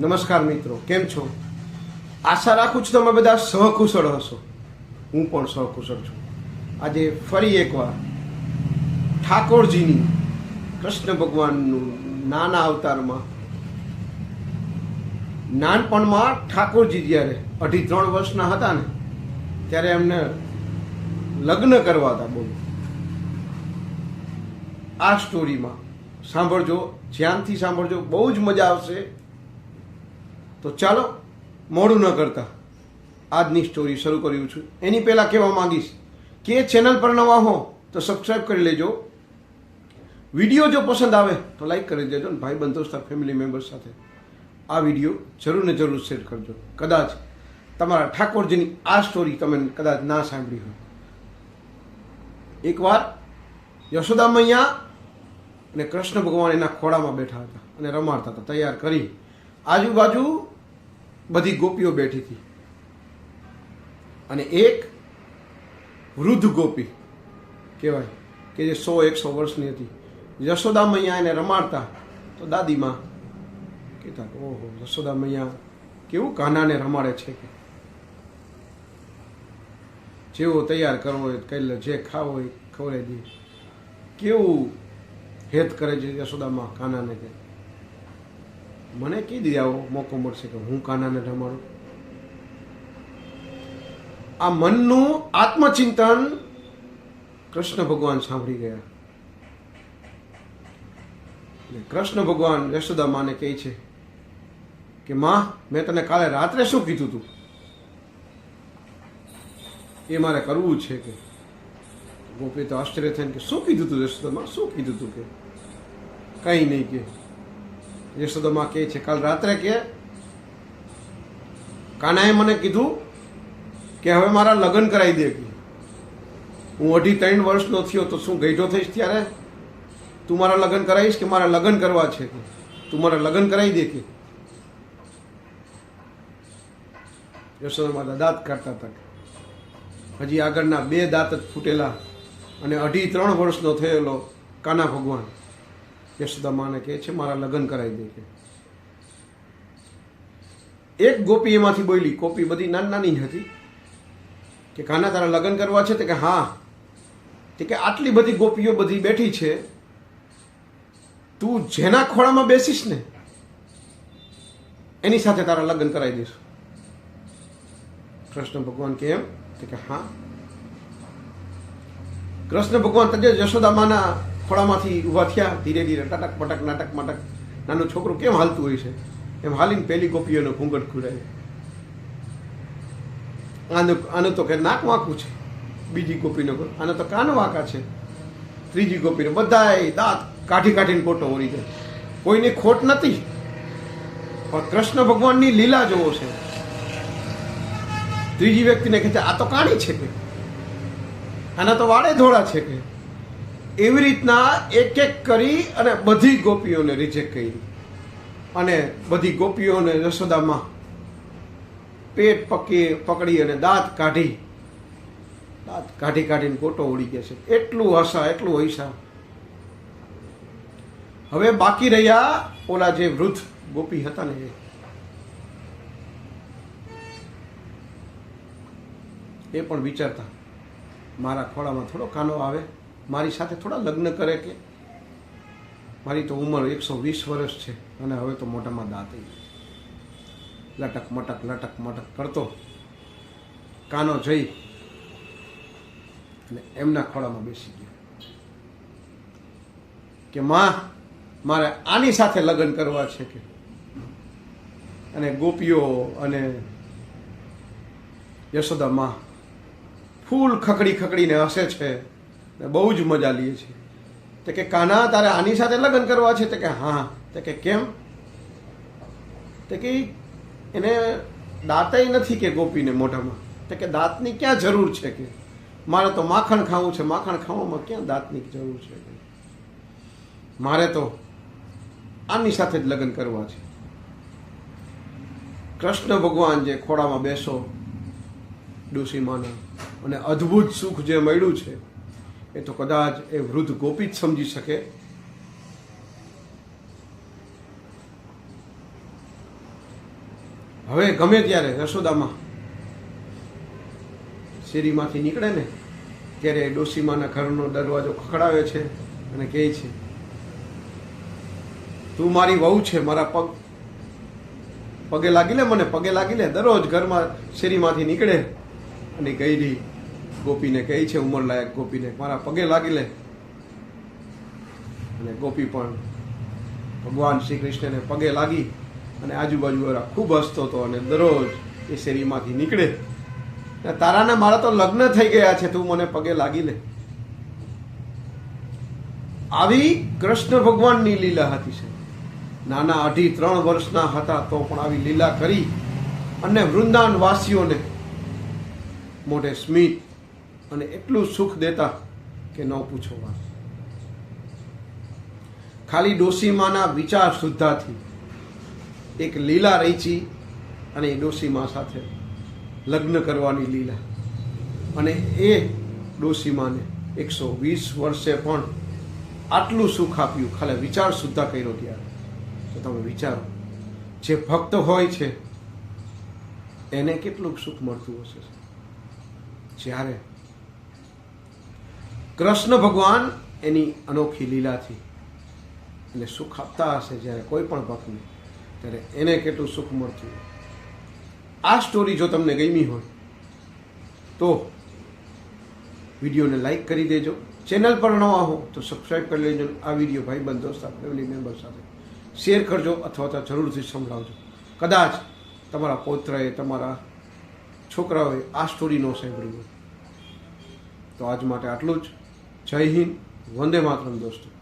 નમસ્કાર મિત્રો, કેમ છો? આશા રાખું છું તમે બધા સહકુશળ હશો. હું પણ સહકુશળ છું. આજે ફરી એકવાર ઠાકોરજીની કૃષ્ણ ભગવાનનું નાના અવતારમાં નાનપણમાં ઠાકોરજી જ્યારે અઢી ત્રણ વર્ષના હતા ને, ત્યારે એમને લગ્ન કરવા હતા બોલો. આ સ્ટોરીમાં સાંભળજો ધ્યાનથી સાંભળજો, બહુ જ મજા આવશે. તો ચાલો, મોડું ન કરતા. આજની સ્ટોરી શરૂ કર્યું છું. એની પહેલાં કહેવા માંગીશ કે ચેનલ પર નવા હો, તો સબસ્ક્રાઈબ કરી લેજો. વીડિયો જો પસંદ આવે, તો લાઈક કરી દેજો ને ભાઈ બંધો ફેમિલી મેમ્બર્સ સાથે આ વીડિયો જરૂર ને જરૂર શેર કરજો. કદાચ તમારા ઠાકોરજીની આ સ્ટોરી તમે કદાચ ના સાંભળી હોય. એકવાર યશોદા મૈયા અને કૃષ્ણ ભગવાન એના ખોળામાં બેઠા હતા અને રમાડતા હતા, તૈયાર કરી. આજુબાજુ બધી ગોપીઓ બેઠી હતી. અને એક વૃદ્ધ ગોપી કહેવાય કે જે સો એકસો વર્ષની હતી. યશોદા મૈયા એને રમાડતા. તો દાદીમાં કહેતા ઓહો યશોદા મૈયા કેવું કાનાને રમાડે છે કે? જેવો તૈયાર કરવો હોય કહી લે, જે ખાવો હોય ખવડાવી દે. કેવું હેત કરે છે યશોદામાં કાનાને કે મને કહી દીધી, આવો મોકો મળશે કે હું કાનાને રમાડું. આ મનનું આત્મચિંતન કૃષ્ણ ભગવાન સાંભળી ગયા. કૃષ્ણ ભગવાન યશોદા માને કહે છે કે, માં, મેં તને કાલે રાત્રે શું કીધું તું? એ મારે કરવું છે કે. ગોપી તો આશ્ચર્ય થઈને કે, શું કીધું તું યશોદામાં શું કીધું તું કે? કંઈ નહીં કે. યશોદામાં કહે છે, કાલ રાત્રે કે, કાનાએ મને કીધું કે હવે મારા લગ્ન કરાવી દે હું અઢી ત્રણ વર્ષનો થયો તો શું ગઈઢો થઈશ ત્યારે? તું મારા લગ્ન કરાવીશ કે મારા લગ્ન કરવા છે તું મારા લગ્ન કરાવી દે કે? યશોદામાં દાંત કાઢતા હતા હજી આગળના બે દાંત જ ફૂટેલા અને અઢી ત્રણ વર્ષનો થયેલો કાના ભગવાન. યશોદા માને કહે છે, મારા લગ્ન કરાવી દે કે. એક ગોપી એમાંથી બોલી, ગોપી બધી નાની નાની હતી, કે કાના તારા લગ્ન કરવા છે? તે કે, હા. તે કે, આટલી બધી ગોપીઓ બધી બેઠી છે, તું જેના ખોળામાં બેસીશ ને, એની સાથે તારા લગ્ન કરાવી દઈશ. કૃષ્ણ ભગવાન કે એમ? કે, હા. કૃષ્ણ ભગવાન તજે યશોદામાના ખોળામાંથી ઊભા થયા ધીરે ધીરે ટટક પટક નાટક માટક. નાનું છોકરું કેમ હાલતું હોય છે? એમ હાલીને પહેલી ગોપીઓનો ઘૂંઘટ ખુરાય આનો આનું તો કે નાક વાંકું છે બીજી કહો, આનો તો કાન વાંકા છે? ત્રીજી કોપીનો બધાય દાંત કાઢી કાઢીને ખોટો ઓરી જાય. કોઈની ખોટ નથી. પણ કૃષ્ણ ભગવાનની લીલા જોવો છે. ત્રીજી વ્યક્તિને કહે આ તો કાણી છે કે? આના તો વાળે ધોળા છે કે? એવી રીતના એક એક કરી અને બધી ગોપીઓને રિજેક્ટ કરી. અને બધી ગોપીઓને યશોદામાં પેટ પકી, પકડી અને દાંત કાઢી. દાંત કાઢી કાઢીને કોટો ઉડી ગયા છે. એટલું હસા એટલું હૈસા હવે બાકી રહ્યા ઓલા જે વૃદ્ધ ગોપી હતા ને એ પણ વિચારતા, મારા ખોળામાં થોડો કાનો આવે? મારી સાથે થોડા લગ્ન કરે કે? મારી તો ઉંમર એકસો વીસ વર્ષ છે અને હવે તો મોઢામાં દાંત લટક મટક લટક મટક કરતો. કાનો જઈ અને એમના ખોળામાં બેસી ગયો. કે માં, મારે આની સાથે લગ્ન કરવા છે કે? અને ગોપીઓ અને યશોદા માં ફૂલ ખકડી ખકડીને હસે છે. બહુ જ મજા લે છે તે કે કાના તારે આની સાથે લગ્ન કરવા છે? તે કે હા. તે કે કેમ? તે કે એને દાંતય નથી કે ગોપીને મોઢામાં. તે કે દાંતની ક્યાં જરૂર છે કે? મારે તો માખણ ખાવું છે. માખણ ખાવામાં ક્યાં દાંતની જરૂર છે કે? મારે તો આની સાથે જ લગ્ન કરવા છે. કૃષ્ણ ભગવાન જે ખોળામાં બેસો ડુસીમાના અને અદ્ભુત સુખ જે મળ્યું છે એ તો કદાચ એ વૃદ્ધ ગોપી જ સમજી શકે. હવે ગમે ત્યારે યશોદામાં શેરીમાંથી નીકળે ને, ત્યારે ડોસીમાના ઘરનો દરવાજો ખખડાવે છે અને કહે છે, તું મારી વહુ છે, મારા પગ, પગે લાગી લે મને, પગે લાગી લે, દરરોજ ઘરમાં શેરીમાંથી નીકળે. અને ગઈડી ગોપીને કહે છે, ઉંમરલાયક ગોપીને, મારા પગે લાગી લે. અને ગોપી પણ ભગવાન શ્રી કૃષ્ણને પગે લાગી અને આજુબાજુ વાળા ખૂબ હસતો હતો અને દરરોજ એ શેરીમાંથી નીકળે. તારાને મારા તો લગ્ન થઈ ગયા છે, તું મને પગે લાગી લે. આવી કૃષ્ણ ભગવાનની લીલા હતી છે. નાના અઢી ત્રણ વર્ષના હતા તો પણ આવી લીલા કરી અને વૃંદાવન વાસીઓને મોઢે સ્મિત અને એટલું સુખ દેતા કે ન પૂછો વાત. ખાલી ડોસીમાના વિચાર શુદ્ધાથી, એક લીલા રેચી અને એ ડોસીમા સાથે લગ્ન કરવાની લીલા. અને એ ડોસીમાને એકસો વીસ વર્ષે પણ આટલું સુખ આપ્યું, ખાલી વિચાર સુદ્ધા કર્યો ત્યારે. તો તમે વિચારો, જે ભક્ત હોય છે, એને કેટલું સુખ મળતું હશે? જ્યારે કૃષ્ણ ભગવાન એની અનોખી લીલાથી એને સુખ આપતા હશે જ્યારે કોઈ પણ ભક્તને ત્યારે એને કેટલું સુખ મળતું આ સ્ટોરી જો તમને ગમી હોય, તો વિડીયોને લાઈક કરી દેજો. ચેનલ પર નવા હો તો સબસ્ક્રાઈબ કરી લેજો. આ વીડિયો ભાઈ બંધ દોસ્ત ફેમિલી મેમ્બર સાથે શેર કરજો અથવા તો જરૂરથી સંભળાવજો. કદાચ તમારા પૌત્રએ, તમારા છોકરાઓએ આ સ્ટોરી ન સાંભળી હોય. તો આજ માટે આટલું જ. જય હિન્દ વંદે માતરમ દોસ્તો